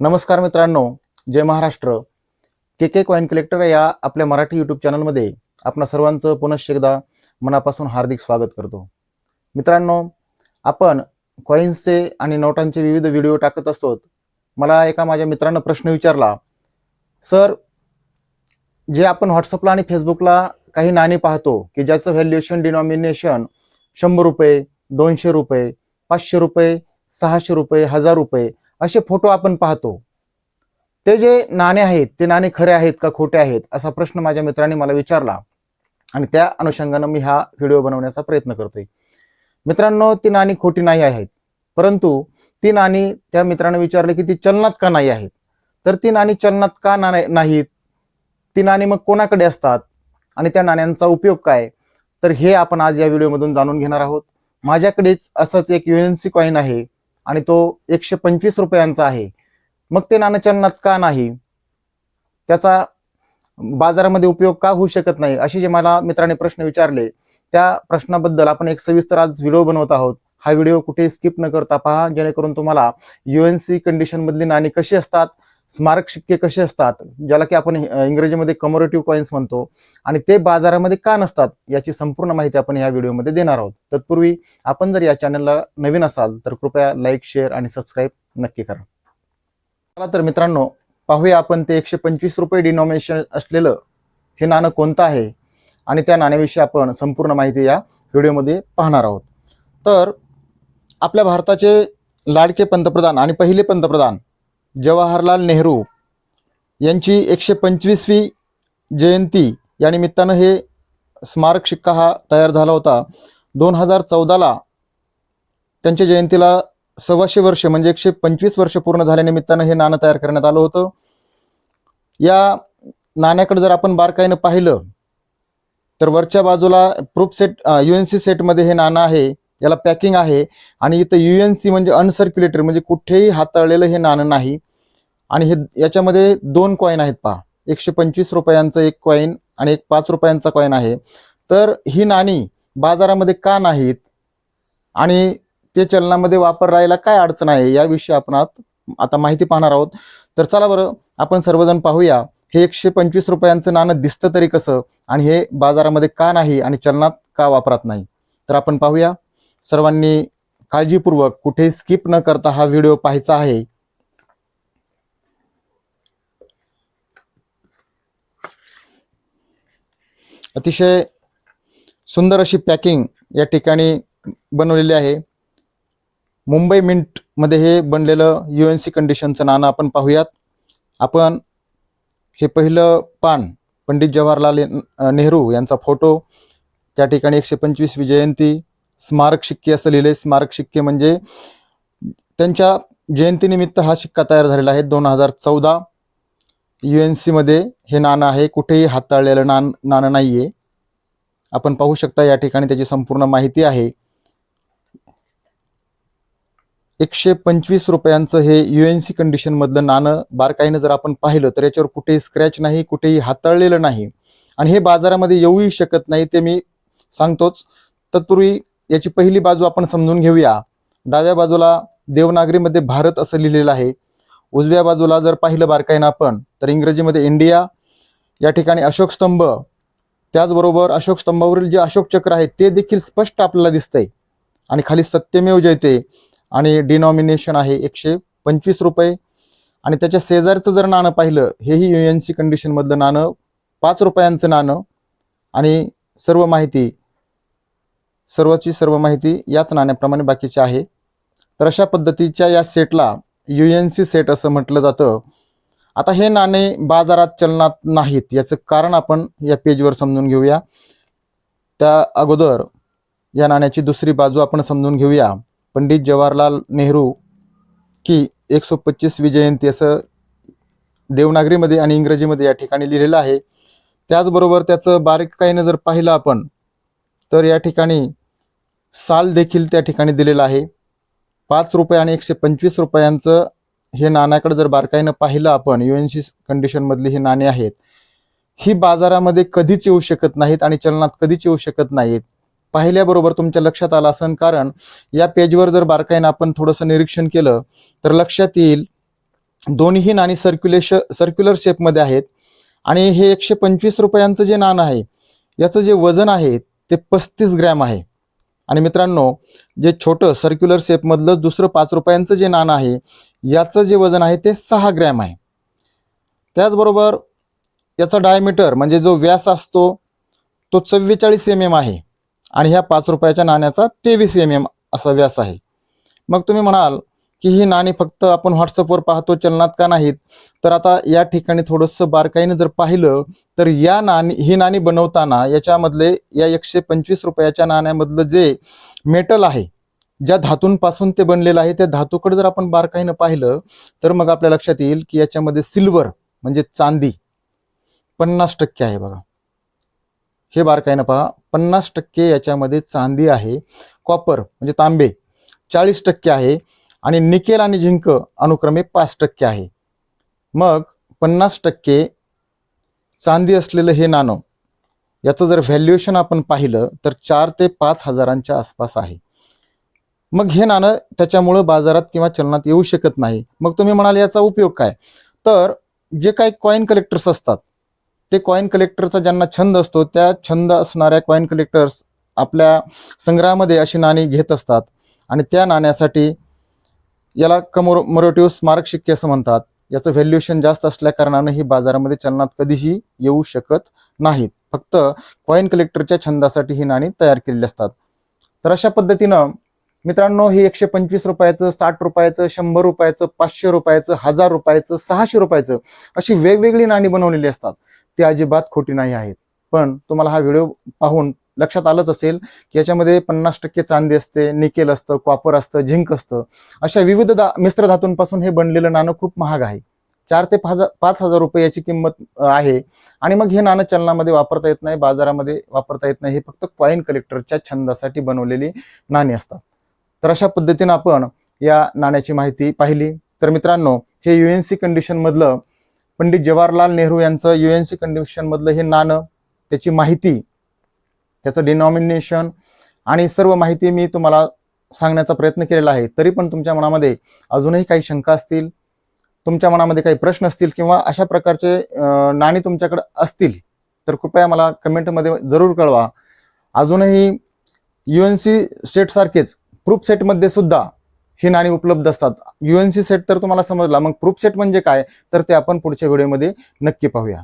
नमस्कार मित्रांनो जय Maharashtra. K K coin collector या आपल्या मराठी यूट्यूब चॅनलमध्ये आपणा सर्वांचं पुनश्च एकदा मनापासून हार्दिक स्वागत करतो. मित्रांनो आपण कॉईन्सचे आणि नोटांचे विविध व्हिडिओ टाकत असतो. मला एका माझ्या मित्रानं प्रश्न विचारला सर जे आपण व्हॉट्सअपला आणि फेसबुकला काही नाणी पाहतो की ज्याचं व्हॅल्युएशन डिनॉमिनेशन शंभर रुपये दोनशे रुपये पाचशे रुपये सहाशे रुपये हजार रुपये असे फोटो आपण पाहतो. ते जे नाणे आहेत ते नाणे खरे आहेत का खोटे आहेत असा प्रश्न माझ्या मित्राने मला विचारला. आणि त्या अनुषंगानं मी हा व्हिडिओ बनवण्याचा प्रयत्न करतोय. मित्रांनो ती नाणी खोटी नाही आहेत. परंतु ती नाणी त्या मित्रानं विचारले की ती चलनात का नाही आहेत? तर ती नाणी चलनात का ना- नाहीत? ती नाणी मग कोणाकडे असतात? आणि त्या नाण्यांचा उपयोग काय? तर हे आपण आज या व्हिडिओमधून जाणून घेणार आहोत. माझ्याकडेच असंच एक युएनसी कॉईन आहे. आणि तो एकशे पंचवीस रुपयांचा आहे. मग ते नाणं का नाही? त्याचा बाजारामध्ये उपयोग का होऊ शकत नाही? असे जे मला मित्राने प्रश्न विचारले त्या प्रश्नाबद्दल आपण एक सविस्तर आज व्हिडिओ बनवत आहोत. हा व्हिडिओ कुठे स्किप न करता पहा जेणेकरून तुम्हाला युएनसी सी कंडिशनमधली नाणी कशी असतात स्मारक शिक्के कसे असतात ज्याला की आपण इंग्रजीमध्ये कमोरेटिव्ह कॉईन्स म्हणतो आणि ते बाजारामध्ये का नसतात याची संपूर्ण माहिती आपण या व्हिडिओमध्ये देणार आहोत. तत्पूर्वी आपण जर या चॅनलला नवीन असाल तर कृपया लाईक शेअर आणि सबस्क्राईब नक्की करा. चला तर मित्रांनो पाहूया आपण ते एकशे पंचवीस रुपये डिनॉमिनेशन असलेलं हे नाणं कोणतं आहे आणि त्या नाण्याविषयी आपण संपूर्ण माहिती या व्हिडिओमध्ये पाहणार आहोत. तर आपल्या भारताचे लाडके पंतप्रधान आणि पहिले पंतप्रधान जवाहरलाल नेहरू यांची एकशे पंचवीसवी जयंती या निमित्तानं हे स्मारक शिक्का हा तयार झाला होता. दोन हजार चौदाला त्यांच्या जयंतीला सव्वाशे वर्ष म्हणजे एकशे पंचवीस वर्ष पूर्ण झाल्यानिमित्तानं हे नाणं तयार करण्यात आलं होतं. या नाण्याकडे जर आपण बारकाईनं पाहिलं तर वरच्या बाजूला proof set U N C सेटमध्ये हे नाणं आहे याला पॅकिंग आहे आणि इथं यू एन सी म्हणजे अनसर्क्युलेटर म्हणजे कुठेही हाताळलेलं हे नाणं नाही. आणि हे याच्यामध्ये दोन कॉईन आहेत पहा. एकशे पंचवीस रुपयांचं एक कॉईन आणि एक पाच रुपयांचा कॉईन आहे. तर ही नाणी बाजारामध्ये का नाहीत? आणि ते चलनामध्ये वापरायला काय अडचण आहे? याविषयी आपण आता माहिती पाहणार आहोत. तर चला बरं आपण सर्वजण पाहूया. हे एकशे पंचवीस रुपयांचं नाणं दिसतं तरी कसं? आणि हे बाजारामध्ये का नाही आणि चलनात का वापरात नाही? तर आपण पाहूया. सर्वांनी काळजीपूर्वक कुठेही स्किप न करता हा व्हिडिओ पाहायचा आहे. अतिशय सुंदर अशी पॅकिंग या ठिकाणी बनवलेली आहे. मुंबई मिंटमध्ये हे बनलेलं यू एन सी कंडिशनचं नाणं आपण पाहूयात. आपण हे पहिलं पान पंडित जवाहरलाल नेहरू यांचा फोटो त्या ठिकाणी एकशे पंचवीसवी जयंती स्मारक शिक्के असं लिहिले स्मारक शिक्के म्हणजे त्यांच्या जयंतीनिमित्त हा शिक्का तयार झालेला आहे दोन हजार चौदा. यू एन सीमध्ये हे नाणं आहे. कुठेही हाताळलेलं नाण नाणं नाही आहे आपण पाहू शकता या ठिकाणी त्याची संपूर्ण माहिती आहे. एकशे पंचवीस रुपयांचं हे यू एन सी कंडिशनमधलं नाणं बारकाईनं जर आपण पाहिलं तर याच्यावर कुठेही स्क्रॅच नाही कुठेही हाताळलेलं नाही. आणि हे बाजारामध्ये येऊही शकत नाही ते मी सांगतोच. तत्पूर्वी याची पहिली बाजू आपण समजून घेऊया. डाव्या बाजूला देवनागरीमध्ये भारत असं लिहिलेलं आहे. उजव्या बाजूला जर पाहिलं बारकाईनं आपण तर इंग्रजीमध्ये इंडिया या ठिकाणी अशोक स्तंभ त्याचबरोबर अशोक स्तंभावरील जे अशोक चक्र आहे ते देखील स्पष्ट आपल्याला दिसतंय. आणि खाली सत्यमेव जयते आणि डिनॉमिनेशन आहे एकशे पंचवीस रुपये. आणि त्याच्या शेजारचं जर नाणं पाहिलं हेही यू एन सी कंडिशनमधलं नाणं पाच रुपयांचं नाणं. आणि सर्व माहिती सर्वची सर्व माहिती याच नाण्याप्रमाणे बाकीची आहे. तर अशा पद्धतीच्या या सेटला यू एन सी सेट असं म्हटलं जातं. आता हे नाणे बाजारात चलनात नाहीत. याचं कारण आपण या पेजवर समजून घेऊया. त्या अगोदर या नाण्याची दुसरी बाजू आपण समजून घेऊया. पंडित जवाहरलाल नेहरू की एकशे पच्चीसवी जयंती असं देवनागरीमध्ये आणि इंग्रजीमध्ये या ठिकाणी लिहिलेलं आहे. त्याचबरोबर त्याचं बारीकाईनं जर पाहिलं आपण तर या ठिकाणी साल देखील त्या ठिकाणी दिलेलं आहे. पाच रुपये आणि एकशे पंचवीस रुपयांचं हे नाण्याकडे जर बारकाईनं पाहिलं आपण यू एन सी कंडिशनमधली ही नाणी आहेत ही बाजारामध्ये कधीच येऊ शकत नाहीत आणि चलनात कधीच येऊ शकत नाहीत. पाहिल्याबरोबर तुमच्या लक्षात आलं असेल कारण या पेजवर जर बारकाईनं आपण थोडंसं निरीक्षण केलं तर लक्षात येईल दोन्ही नाणी सर्क्युलेश सर्क्युलर शेपमध्ये आहेत आणि हे एकशे पंचवीस रुपयांचं जे नाणं आहे याचं जे वजन आहे ते पस्तीस ग्रॅम आहे. आणि मित्रांनो जे छोटं सर्क्युलर शेपमधलं दुसरं पाच रुपयांचं जे नाणं आहे याचं जे वजन आहे ते सहा ग्रॅम आहे. त्याचबरोबर याचा डायमीटर म्हणजे जो व्यास असतो तो चव्वेचाळीस एम एम आहे. आणि ह्या पाच रुपयाच्या नाण्याचा तेवीस एम एम असा व्यास आहे. मग तुम्ही म्हणाल की ही नाणी फक्त आपण व्हॉट्सअपवर पाहतो चलनात का नाहीत? तर आता या ठिकाणी थोडंसं बारकाईनं जर पाहिलं तर या नाणी ही नाणी बनवताना याच्यामधले या एकशे पंचवीस रुपयाच्या नाण्यामधलं जे मेटल आहे ज्या धातूंपासून ते बनलेलं आहे त्या धातूकडे जर आपण बारकाईनं पाहिलं तर मग आपल्या लक्षात येईल की याच्यामध्ये सिल्वर म्हणजे चांदी पन्नास टक्के आहे बघा. हे बारकाईनं पहा पन्नास टक्के याच्यामध्ये चांदी आहे. कॉपर म्हणजे तांबे चाळीस टक्के आहे. आणि निकेल आणि झिंक अनुक्रमे पाच टक्के आहे. मग पन्नास टक्के चांदी असलेलं हे नाणं याचं जर व्हॅल्युएशन आपण पाहिलं तर चार ते पाच हजारांच्या आसपास आहे. मग हे नाणं त्याच्यामुळं बाजारात किंवा चलनात येऊ शकत नाही. मग तुम्ही म्हणाल याचा उपयोग काय? तर जे काही कॉईन कलेक्टर्स असतात ते कॉईन कलेक्टरचा ज्यांना छंद असतो त्या छंद असणाऱ्या कॉईन कलेक्टर्स आपल्या संग्रहामध्ये अशी नाणी घेत असतात. आणि त्या नाण्यासाठी याला कमोरोटिव्ह स्मारक शिक्के असं म्हणतात. याचं व्हॅल्युएशन जास्त असल्या कारणानं ही बाजारामध्ये चलनात कधीही येऊ शकत नाहीत. फक्त कॉईन कलेक्टरच्या छंदासाठी ही नाणी तयार केलेली असतात. तर अशा पद्धतीनं मित्रांनो हे एकशे पंचवीस रुपयाचं साठ रुपयाचं शंभर रुपयाचं पाचशे रुपयाचं हजार रुपयाचं सहाशे रुपयाचं अशी वेगवेगळी नाणी बनवलेली असतात. ती अजिबात खोटी नाही आहेत. पण तुम्हाला हा व्हिडिओ पाहून लक्षात आलंच असेल की याच्यामध्ये पन्नास टक्के चांदी असते निकेल असतं कॉपर असतं झिंक असतं. अशा विविध दा मिश्र धातूंपासून हे बनलेलं नाणं खूप महाग आहे. चार ते पाच पाच हजार रुपये याची किंमत आहे. आणि मग हे नाणं चलनामध्ये वापरता येत नाही बाजारामध्ये वापरता येत नाही. हे फक्त कॉईन कलेक्टरच्या छंदासाठी बनवलेली नाणी असतात. तर अशा पद्धतीनं आपण या नाण्याची माहिती पाहिली. तर मित्रांनो हे यू एन सी कंडिशनमधलं पंडित जवाहरलाल नेहरू यांचं यू एन सी कंडिशनमधलं हे नाणं त्याची माहिती त्याचं डिनॉमिनेशन आणि सर्व माहिती मी तुम्हाला सांगण्याचा प्रयत्न केलेला आहे. तरी पण तुमच्या मनामध्ये अजूनही काही शंका असतील तुमच्या मनामध्ये काही प्रश्न असतील किंवा अशा प्रकारचे नाणी तुमच्याकडे असतील तर कृपया मला कमेंटमध्ये जरूर कळवा. अजूनही यू एन सी सेटसारखेच प्रूफ सेटमध्ये सुद्धा ही नाणी उपलब्ध असतात. यू एन सी सेट तर तुम्हाला समजला. मग प्रूफ सेट म्हणजे काय? तर ते आपण पुढच्या व्हिडिओमध्ये नक्की पाहूया.